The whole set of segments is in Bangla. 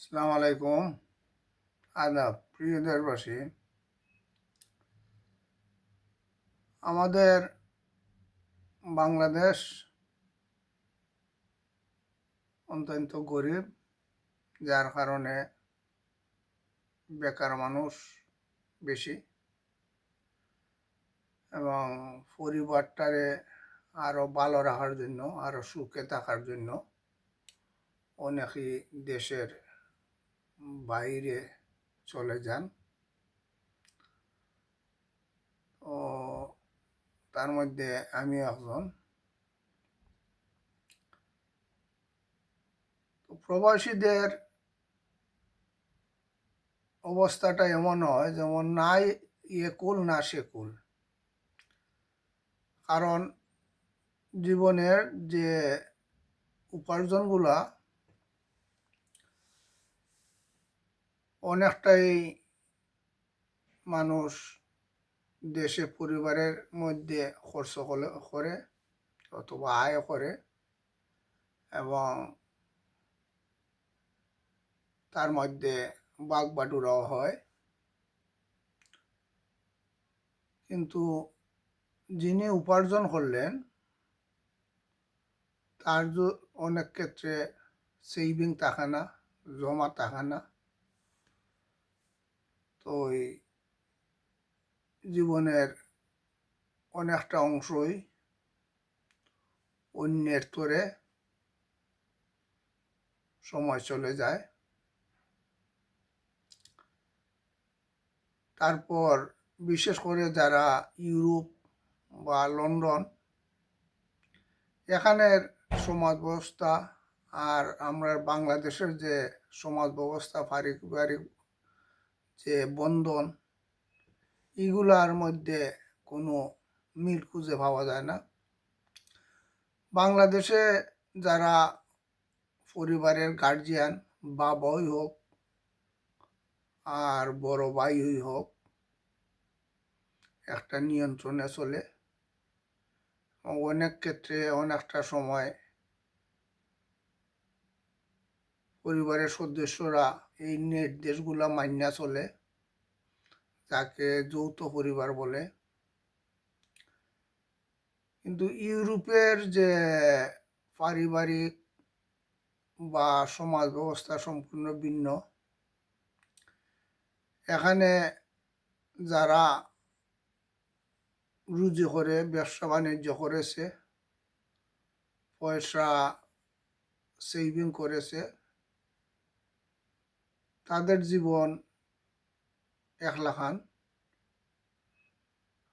আসসালামু আলাইকুম। আদাব প্রিয় দেশবাসী, আমাদের বাংলাদেশ অত্যন্ত গরিব, যার কারণে বেকার মানুষ বেশি এবং পরিবারটারে আরও ভালো রাখার জন্য আরও সুখে থাকার জন্য অনেকই দেশের বাইরে চলে যান। ও, তার মধ্যে আমি একজন। প্রবাসীদের অবস্থাটা এমন হয়, যেমন নাই ইয়ে কুল, না সে কুল। কারণ জীবনের যে উপার্জনগুলা অনেকটাই মানুষ দেশে পরিবারের মধ্যে খরচ করে- অথবা আয় করে এবং তার মধ্যে বাঘ বাটুরাও হয়। কিন্তু যিনি উপার্জন করলেন, তার অনেক ক্ষেত্রে সেভিং থাকে না, জমা থাকে না। তো ওই জীবনের অনেকটা অংশই অন্যের তোরে সময় চলে যায়। তারপর বিশেষ করে যারা ইউরোপ বা লন্ডন, এখানের সমাজ ব্যবস্থা আর আমরা বাংলাদেশের যে সমাজ ব্যবস্থা পারিবারিক যে বন্ধন, এগুলার মধ্যে কোনো মিল খুঁজে পাওয়া যায় না। বাংলাদেশে যারা পরিবারের গার্জিয়ান বাবাই হোক আর বড় ভাইই হোক, একটা নিয়ন্ত্রণে চলে। অনেক ক্ষেত্রে অনেকটা সময় পরিবারের সদস্যরা এই নির্দেশগুলা মান্য চলে, যাকে যৌথ পরিবার বলে। কিন্তু ইউরোপের যে পারিবারিক বা সমাজ ব্যবস্থা সম্পূর্ণ ভিন্ন। এখানে যারা রুজি করে, ব্যবসা বাণিজ্য করেছে, পয়সা সেভিং করেছে তাদের জীবন একলা খান।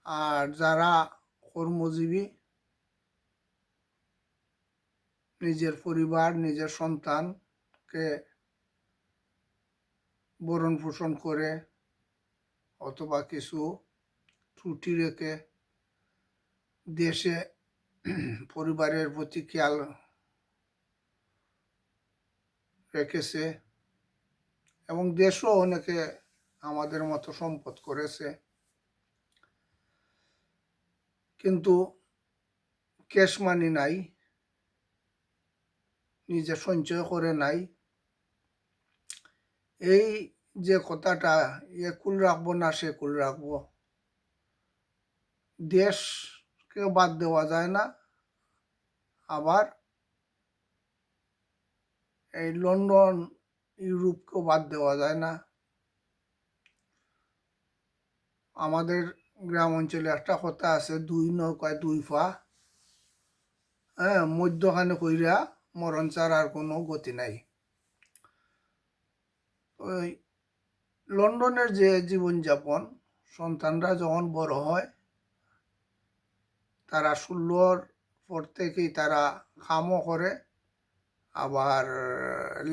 আর যারা কর্মজীবী, নিজের পরিবার, নিজের সন্তানকে বরণ পোষণ করে অথবা কিছু ত্রুটি রেখে দেশে পরিবারের প্রতি খেয়াল রেখেছে এবং দেশও অনেকে আমাদের মতো সম্পদ করেছে। কিন্তু ক্যাশ মানি নাই, নিজে সঞ্চয় করে নাই। এই যে কথাটা, এ কুল রাখব না, সে কুল রাখব। দেশকে বাদ দেওয়া যায় না। আবার এই লন্ডন ইউরোপকেও বাদ দেওয়া যায় না। আমাদের গ্রাম অঞ্চলে একটা কথা আছে, দুই নৌকায় দুই পা। হ্যাঁ মধ্যখানে কইরা মরণ ছাড়া আর কোনো গতি নাই। ওই লন্ডনের যে জীবনযাপন, সন্তানরা যখন বড় হয়, তারা ষোলোর পর থেকেই তারা কামও করে। আবার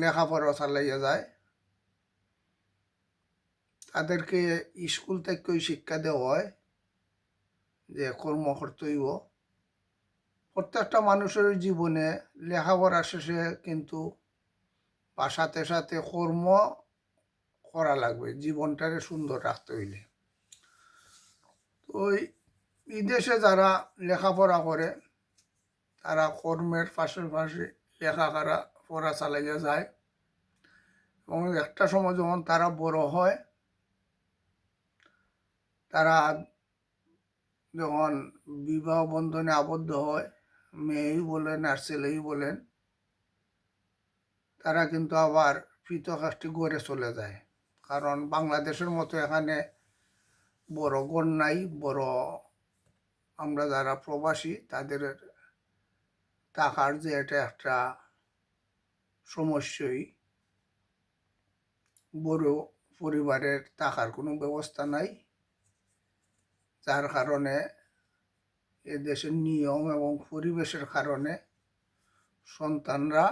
লেখাপড়া চালাইয়া যায়। তাদেরকে স্কুল থেকেই শিক্ষা দেওয়া হয় যে কর্ম করতেইব প্রত্যেকটা মানুষের জীবনে লেখাপড়া শেষে কিন্তু বা সাথে সাথে কর্ম করা লাগবে জীবনটারে সুন্দর রাখতে হইলে। তো বিদেশে যারা লেখাপড়া করে, তারা কর্মের পাশাপাশি লেখাপড়া, পড়া চালাইয়া যায়। এবং একটা সময় যখন তারা বড় হয়, তারা যখন বিবাহ বন্ধনে আবদ্ধ হয়, মেয়েই বলেন আর ছেলেই বলেন, তারা কিন্তু আবার পৃথক একটি গড়ে চলে যায়। কারণ বাংলাদেশের মতো এখানে বড় গড় নাই, বড় আমরা যারা প্রবাসী, তাদের টাকার যে এটা একটা সমস্যাই, বড় পরিবারের টাকার কোনো ব্যবস্থা নাই। যার কারণে এ দেশের নিয়ম এবং পরিবেশের কারণে সন্তানরা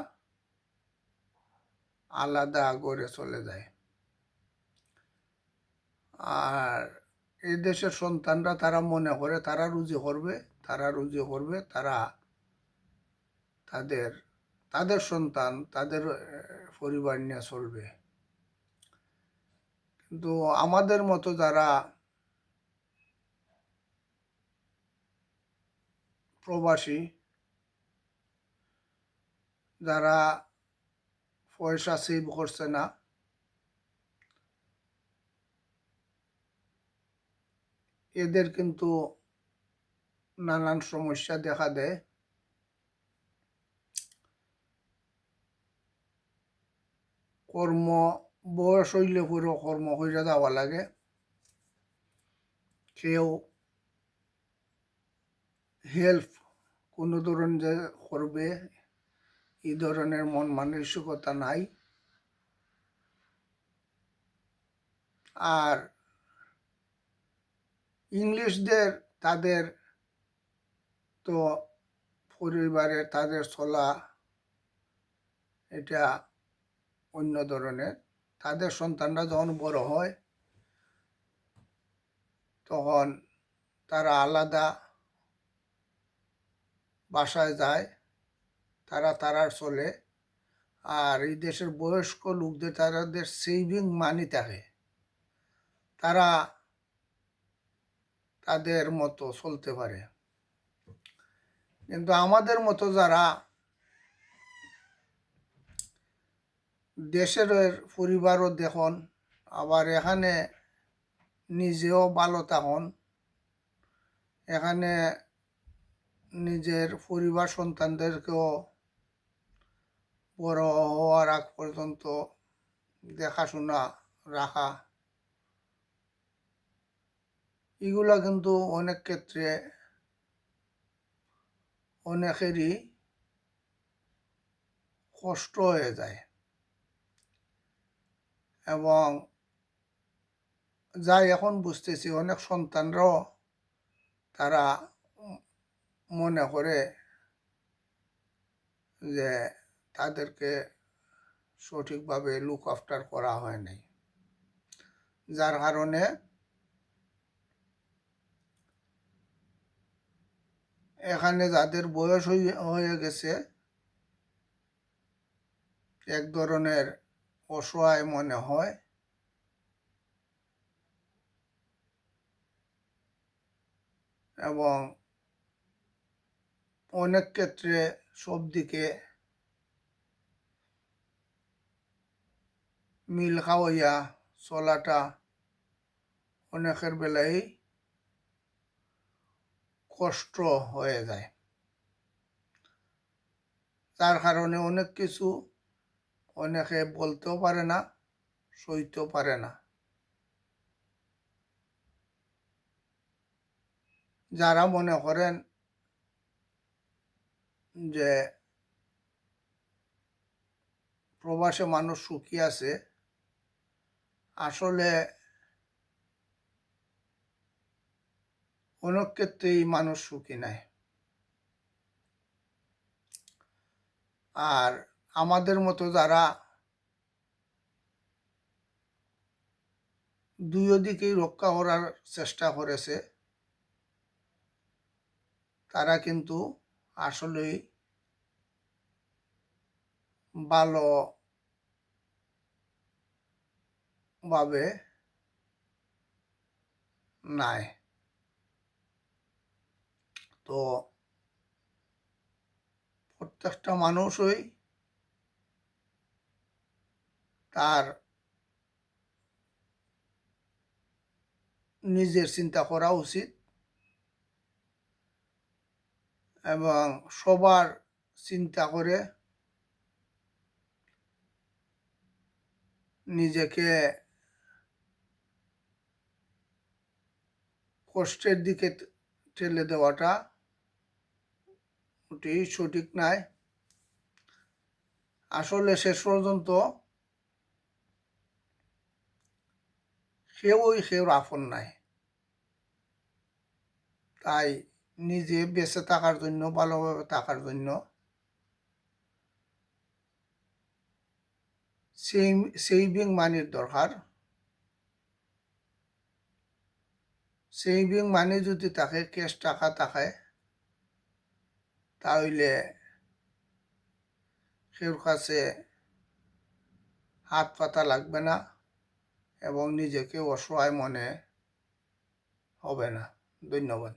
আলাদা করে চলে যায়। আর এই দেশের সন্তানরা তারা মনে করে, তারা রুজি করবে, তারা রুজি করবে, তারা তাদের তাদের সন্তান, তাদের পরিবার নিয়ে চলবে। কিন্তু আমাদের মতো যারা প্রবাসী, যারা পয়সা সেভ করছে না, এদের কিন্তু নানান সমস্যা দেখা দেয়। কর্ম, বয়স হইলে পুরো কর্ম হইয়া যাওয়া লাগে। কেউ হেল্প কোনো ধরন যে করবে এই ধরনের মন মানসিকতা নাই। আর ইংলিশদের তাদের তো পরিবারে তাদের চলা, এটা অন্য ধরনের। তাদের সন্তানরা যখন বড় হয়, তখন তারা আলাদা বাসায় যায়, তারা তারার চলে। আর এই দেশের বয়স্ক লোকদের, তাদের সেভিং মানি থাকে তারা তাদের মতো চলতে পারে। কিন্তু আমাদের মতো যারা দেশের পরিবারও দেখুন, আবার এখানে নিজেও ভালো থাকুন। এখানে নিজের পরিবার সন্তানদেরকেও বড় হওয়ার আগ পর্যন্ত দেখাশোনা রাখা। এগুলা কিন্তু অনেক ক্ষেত্রে অনেকেরই কষ্ট হয়ে যায়। এবং যাই এখন বুঝতেছি, অনেক সন্তানরাও তারা মনে করে যে তাদেরকে সঠিকভাবে লুক আফটার করা হয় নাই। যার কারণে এখানে যাদের বয়স হয়ে- গেছে, এক ধরনের অসহায় মনে হয়। এবং অনেক ক্ষেত্রে সব দিকে মিল খাওয়াইয়া চলাটা অনেকের বেলায় কষ্ট হয়ে যায়। তার কারণে অনেক কিছু অনেকে বলতেও পারে না, সইতেও পারে না। যারা মনে করেন যে প্রবাসে মানুষ সুখী আছে, আসলে অনেক ক্ষেত্রেই মানুষ সুখী নাই। আর আমাদের মতো যারা দুই দিকেই রক্ষা করার চেষ্টা করেছে, তারা কিন্তু আসলেই ভালো ভাবে নাই। তো প্রত্যেকটা মানুষই তার নিজের চিন্তা করা উচিত এবং সবার চিন্তা করে নিজেকে কষ্টের দিকে ঠেলে দেওয়াটা ওটি সঠিক নয়। আসলে শেষ পর্যন্ত কেউই কেউর আপন নাই। তাই নিজে বেঁচে থাকার জন্য, ভালোভাবে থাকার জন্য সেভিং মানির দরকার। সেভিং মানি যদি তাকে ক্যাশ টাকা থাকে, তাহলে কেউর কাছে হাত পাতা লাগবে না। এবং নিজেকে অসহায় মনে হবে না। ধন্যবাদ।